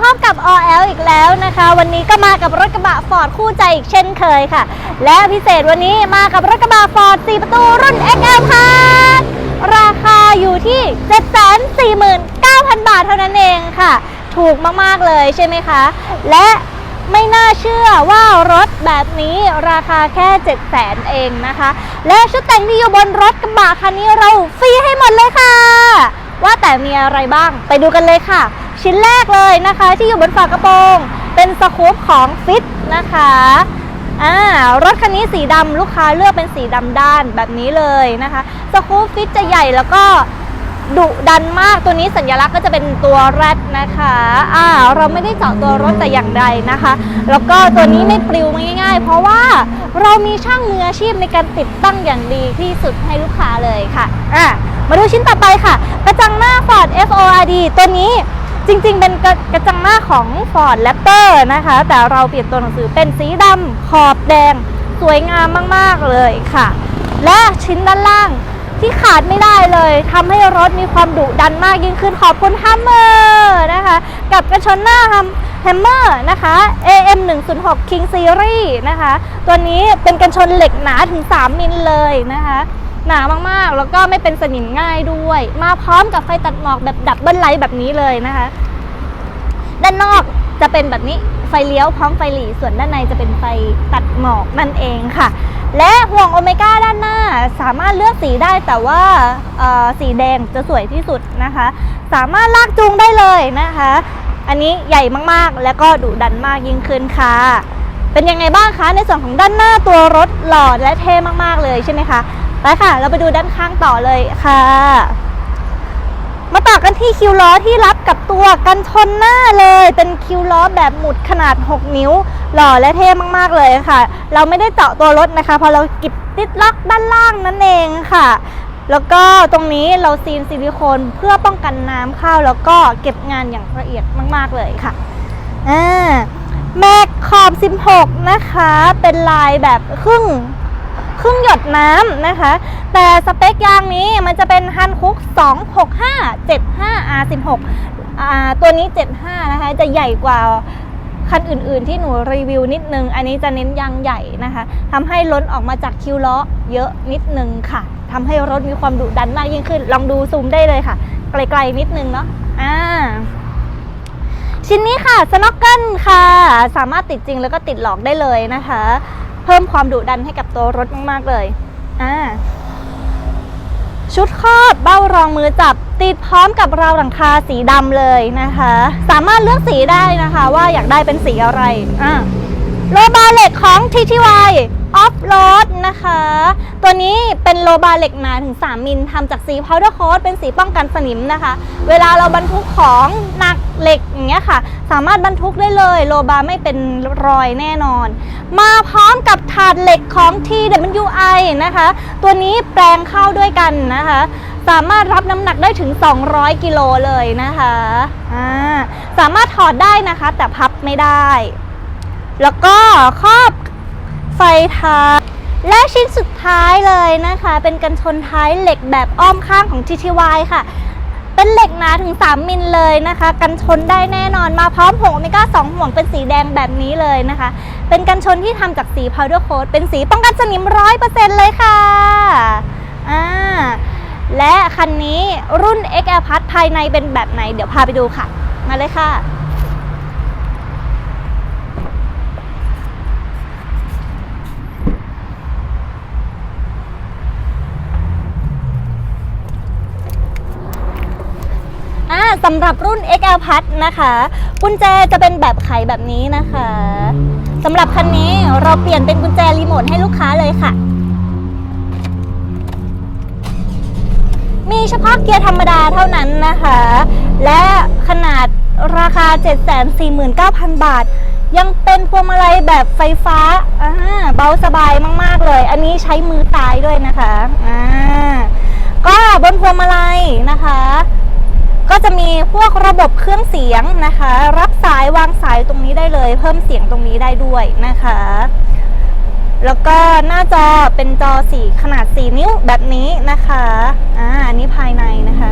พบกับ OL อีกแล้วนะคะ วันนี้ก็มากับรถกระบะฟอร์ดคู่ใจอีกเช่นเคยค่ะ และพิเศษวันนี้มากับรถกระบะฟอร์ด4ประตูรุ่น XL ค่ะราคาอยู่ที่ 749,000 บาทเท่านั้นเองค่ะ ถูกมาก ๆ เลยใช่ไหมคะ และไม่น่าเชื่อว่ารถแบบนี้ราคาแค่700,000เองนะคะ และชุดแต่งที่อยู่บนรถกระบะคันนี้เราฟรีให้หมดเลยค่ะ ว่าแต่มีอะไรบ้างไปดูกันเลยค่ะ ชิ้นแรกเลยนะคะ ที่อยู่บนฝากระโปรง เป็นสกู๊ปของฟิตนะคะอ่ารถคันนี้สีดำลูกค้าเลือกเป็นสีดำด้านแบบนี้เลยนะคะสกู๊ปฟิตจะใหญ่แล้วก็ดุดันมากตัวนี้สัญลักษณ์ก็จะเป็นตัวแรดนะคะอ่าเราไม่ได้เจาะตัวรถแต่อย่างใดนะคะ แล้วก็ตัวนี้ไม่ปลิวง่าย ๆ เพราะว่าเรามีช่างมืออาชีพในการติดตั้งอย่างดีที่สุดให้ลูกค้าเลยค่ะอะมาดูชิ้นต่อไปค่ะ กระจังหน้า Ford FORD ตัวนี้ จริงๆ เป็นกระกระจังหน้าของ Ford Raptor นะคะ แต่เราเปลี่ยนตัวหนังสือเป็นสีดำขอบแดง สวยงามมากๆเลยค่ะ และชิ้นด้านล่างที่ขาดไม่ได้เลยทำให้รถมีความดุดันมากยิ่งขึ้นขอบคุณฮัมเมอร์นะคะ กับกระชนหน้าฮัมแฮมเมอร์นะคะ AM 106 King Series นะคะ ตัวนี้เป็นกันชนเหล็กหนาถึง 3 มิลเลยนะคะ หนามากๆ แล้วก็ไม่เป็นสนิมง่ายด้วย มาพร้อมกับไฟตัดหมอกแบบดับเบิลไลท์แบบนี้เลยนะคะ ด้านนอกจะเป็นแบบนี้ไฟเลี้ยวพร้อมไฟหลีส่วนด้านในจะเป็นไฟตัดหมอกนั่นเองค่ะ และห่วงโอเมก้าด้านหน้าสามารถเลือกสีได้แต่ว่าสีแดงจะสวยที่สุดนะคะ สามารถลากจูงได้เลยนะคะ อันนี้ใหญ่มากๆ แล้วก็ดุดันมากยิ่งขึ้นค่ะ เป็นยังไงบ้างคะในส่วนของด้านหน้าตัวรถหล่อและเท่มากๆเลยใช่ไหมคะ ไปค่ะ เราไปดูด้านข้างต่อเลยค่ะ มาต่อกันที่คิวล้อที่รับกับตัวกันชนหน้าเลย เป็นคิวล้อแบบหมุดขนาด 6 นิ้ว หล่อและเท่มากๆเลยค่ะ เราไม่ได้เจาะตัวรถนะคะเพราะเรากิบติดล็อกด้านล่างนั่นเองค่ะ แล้วก็ตรงนี้เราซีนซิลิโคนเพื่อป้องกันน้ำเข้าแล้วก็เก็บงานอย่างละเอียดมาก ๆเลยค่ะอ่าแม็กขอบ 16 นะคะ เป็นลายแบบครึ่ง ครึ่งหยดน้ำนะคะ แต่สเปคยางนี้มันจะเป็นฮันคุก 265 75 R16 อ่าตัวนี้ 75 นะคะ จะใหญ่กว่าคันอื่นๆที่หนูรีวิวนิดนึง อันนี้จะเน้นยางใหญ่นะคะทำให้ล้นออกมาจากคิวล้อเยอะนิดนึงค่ะทำให้รถมีความดุดันมากยิ่งขึ้น ลองดูซูมได้เลยค่ะ ไกลๆนิดนึงเนาะอ่าชิ้นนี้ค่ะสโน k เกิลค่ะ สามารถติดจริงแล้วก็ติดหลอกได้เลยนะคะ เพิ่มความดุดันให้กับตัวรถมากๆเลยอ่าชุดครอบเบ้ารองมือจับติดพร้อมกับราวหลังคาสีดำเลยนะคะ สามารถเลือกสีได้นะคะ ว่าอยากได้เป็นสีอะไรอ่าโลบาเหล็กของ TTY ออฟโรดนะคะ ตัวนี้เป็นโลบาเหล็กหนาถึง 3 มิลทำจากสีพาวเดอร์โค้ดเป็นสีป้องกันสนิมนะคะ เวลาเราบรรทุกของหนักเหล็กอย่างเงี้ยค่ะ สามารถบรรทุกได้เลย โลบาไม่เป็นรอยแน่นอน มาพร้อม กับถาดเหล็กของ TWI นะคะ ตัวนี้แปลงเข้าด้วยกันนะคะ สามารถรับน้ำหนักได้ถึง 200 กิโลเลยนะคะอ่าสามารถถอดได้นะคะ แต่พับไม่ได้ แล้วก็ครอบไฟท้ายและชิ้นสุดท้ายเลยนะคะ เป็นกันชนท้ายเหล็กแบบอ้อมข้างของ TTY ค่ะ เป็นเหล็กหนาถึง 3 มิลเลยนะคะ กันชนได้แน่นอนมาพร้อมห่วงโอเมก้า2ห่วงเป็นสีแดงแบบนี้เลยนะคะ เป็นกันชนที่ทำจากสีพาวเดอร์โค้ดเป็นสีป้องกันสนิมร้อยเปอร์เซ็นต์เลยค่ะอ่าและคันนี้รุ่น XL Plus ภายในเป็นแบบไหน เดี๋ยวพาไปดูค่ะ มาเลยค่ะ อ่า สำหรับรุ่น XL Plus นะคะ กุญแจจะเป็นแบบไขแบบนี้นะคะสำหรับคันนี้เราเปลี่ยนเป็นกุญแจรีโมทให้ลูกค้าเลยค่ะ มีเฉพาะเกียร์ธรรมดาเท่านั้นนะคะ และขนาดราคา 749,000 บาท ยังเป็นพวงมาลัยแบบไฟฟ้าอ่าเบาสบายมาก ๆ เลย อันนี้ใช้มือตายด้วยนะคะอ่าก็บนพวงมาลัยนะคะ ก็จะมีพวกระบบเครื่องเสียงนะคะ รับสายวางสายตรงนี้ได้เลย เพิ่มเสียงตรงนี้ได้ด้วยนะคะ แล้วก็หน้าจอเป็นจอสีขนาด 4 นิ้วแบบนี้นะคะอ่าอันนี้ภายในนะคะ